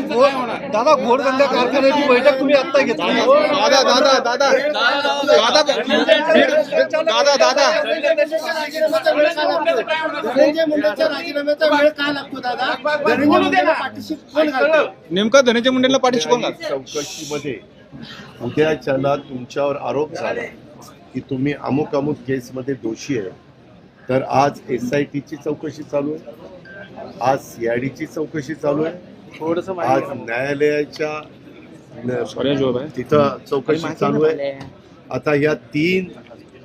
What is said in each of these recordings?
घोड- दादा घोडबंद कारखान्याची बैठक तुम्ही आता घेतली. दादा दादा दादा. दादा दादा दादा. धनंजय मुंडेच्या राजीनाम्याचा वेळ का लागतो दादा धनंजय मुंडेला पाठीशी कोण नेमका धनंजय मुंडेला चौकशीमध्ये उद्याच्याला तुमच्यावर आरोप झाला की तुम्ही अमुक अमुक केसमध्ये दोषी आहे तर आज एस आय टीची चौकशी चालू आहे. आज सीआयडीची चौकशी चालू आहे. आज न्यायालयाच्या तिथं चौकशी चालू आहे. आता या तीन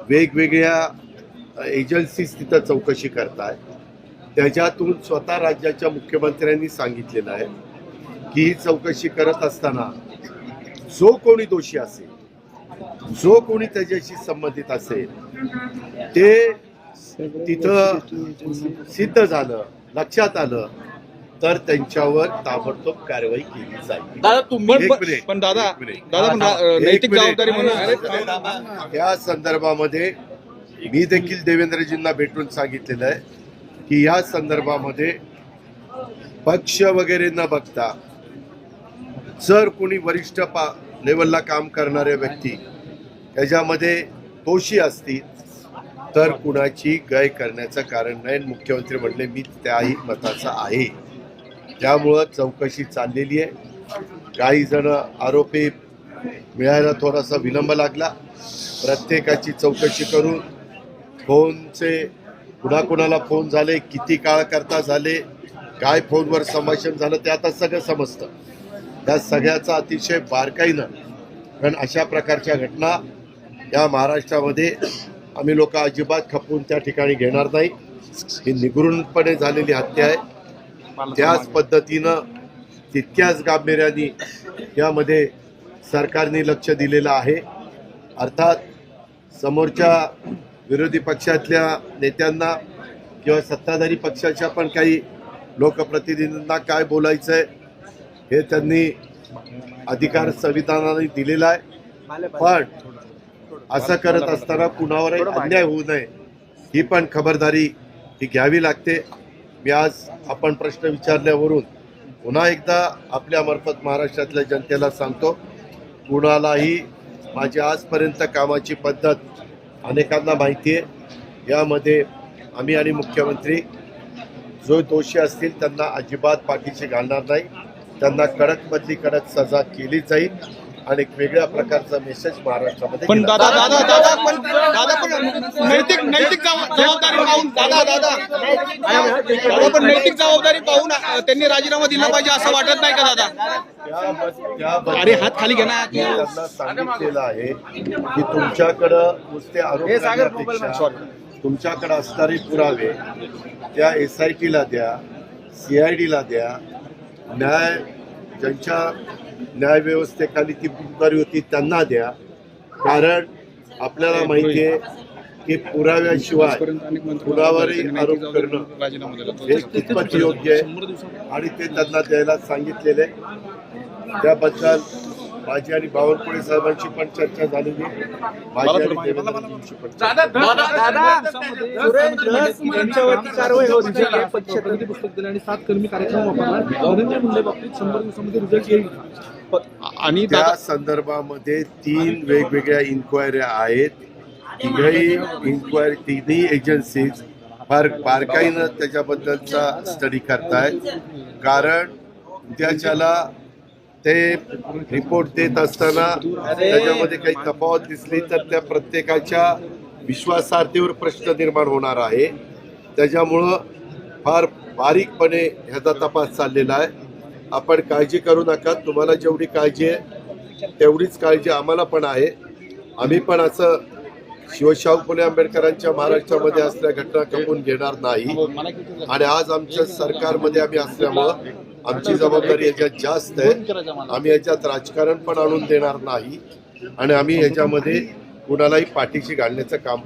वेगवेगळ्या एजन्सीज तिथं चौकशी करताय. त्याच्यातून स्वतः राज्याच्या मुख्यमंत्र्यांनी सांगितलेलं आहे की ही चौकशी करत असताना जो कोणी दोषी असेल जो कोणी त्याच्याशी संबंधित असेल ते तिथं सिद्ध झालं लक्षात आलं तर त्यांच्यावर ताबडतोब कारवाई केली जाईल दादा तुम्ही पण- दादा. दादा पण नैतिक. जबाबदारी म्हणून त्या संदर्भामध्ये मी देखील देवेंद्रजींना भेटून सांगितलेलं आहे की या संदर्भामध्ये पक्ष वगैरे न बघता जर कोणी वरिष्ठ पा लेवलला काम करणारे व्यक्ती याच्यामध्ये दोषी असतील तर कुणाची गय करण्याचं कारण नाही मुख्यमंत्री म्हणले मी त्याही मताचा आहे त्यामुळं चौकशी चाललेली आहे. काही जण आरोपी मिळायला थोडासा विलंब लागला. प्रत्येकाची चौकशी करून फोनचे कुणाकुणाला फोन झाले किती काळ करता झाले काय फोनवर संभाषण झालं ते आता सगळं समजतं. त्या सगळ्याचा अतिशय बारकाईनं कारण अशा प्रकारच्या घटना या महाराष्ट्रामध्ये आम्ही लोक अजिबात खपवून त्या ठिकाणी घेणार नाही. ही निगृणपणे झालेली हत्या आहे. त्याच पद्धतीनं तितक्याच गांभीर्याने यामध्ये सरकारने लक्ष दिलेलं आहे. अर्थात समोरच्या विरोधी पक्षातल्या नेत्यांना किंवा सत्ताधारी पक्षाच्या पण काही लोकप्रतिनिधींना काय बोलायचं आहे हे त्यांनी अधिकार संविधानाने दिलेला आहे. पण असं करत असताना कुणावरही अन्याय होऊ नये ही पण खबरदारी ही घ्यावी लागते. मी आज आपण प्रश्न विचारल्यावरून पुन्हा एकदा आपल्यामार्फत महाराष्ट्रातल्या जनतेला सांगतो कुणालाही माझी आजपर्यंत कामाची पद्धत अनेकांना माहिती आहे. यामध्ये आम्ही आणि मुख्यमंत्री जो दोषी असतील त्यांना अजिबात पाठीशी घालणार नाही. त्यांना कडकमधली कडक सजा केली जाईल. आणि एक वेगळ्या प्रकारचा मेसेज महाराष्ट्रामध्ये पण दादा दादा दादा पण दादा पण नैतिक नैतिक जबाब- जबाबदारी पाहून दादा दादा. दादा पण नैतिक जबाबदारी पाहून अ, त्यांनी राजीनामा दिला पाहिजे असं वाटत नाही का दादा? त्या- त्या- अरे हात खाली घे ना. मी त्यांना सांगितलेलं आहे की तुमच्याकडं नुसते आरोप करण्यापेक्षा तुमच्याकडे असणारे पुरावे त्या एस आय टीला द्या सी आय डीला द्या. न्याय ज्यांच्या न्यायव्यवस्थेखाली ती पुकारी होती त्यांना द्या. कारण आपल्याला माहिती आहे की पुराव्याशिवाय पुरावारी आरोप करणं हे कितपत योग्य आहे आणि ते त्यांना द्यायला सांगितलेले त्याबद्दल माझी आणि बावनकुळे साहेबांची पण चर्चा झालेली. माझी आणि देवेंद्रजींची पण चर्चा. आणि त्या दादा संदर्भामध्ये तीन वेगवेगळ्या इन्क्वायऱ्या आहेत. तिघही इन्क्वायरी तिन्ही एजन्सीज फार बारकाईनं त्याच्याबद्दलचा स्टडी करतायत. कारण त्याच्याला ते रिपोर्ट देत असताना त्याच्यामध्ये काही तफावत दिसली तर त्या प्रत्येकाच्या विश्वासार्हतेवर प्रश्न निर्माण होणार आहे. त्याच्यामुळं फार बारीकपणे ह्याचा तपास चाललेला आहे. आपण काळजी करू नका. तुम्हाला जेवढी काळजी आहे तेवढीच काळजी आम्हाला पण आहे. आम्ही पण असं शिवशाहू फुले आंबेडकरांच्या महाराष्ट्रामध्ये असल्या घटना कपून घेणार नाही. आणि आज आमच्या सरकारमध्ये आम्ही असल्यामुळं आमची जबाबदारी याच्यात जास्त आहे. आम्ही याच्यात राजकारण पण आणून देणार नाही. आणि आम्ही याच्यामध्ये कुणालाही पाठीशी घालण्याचं काम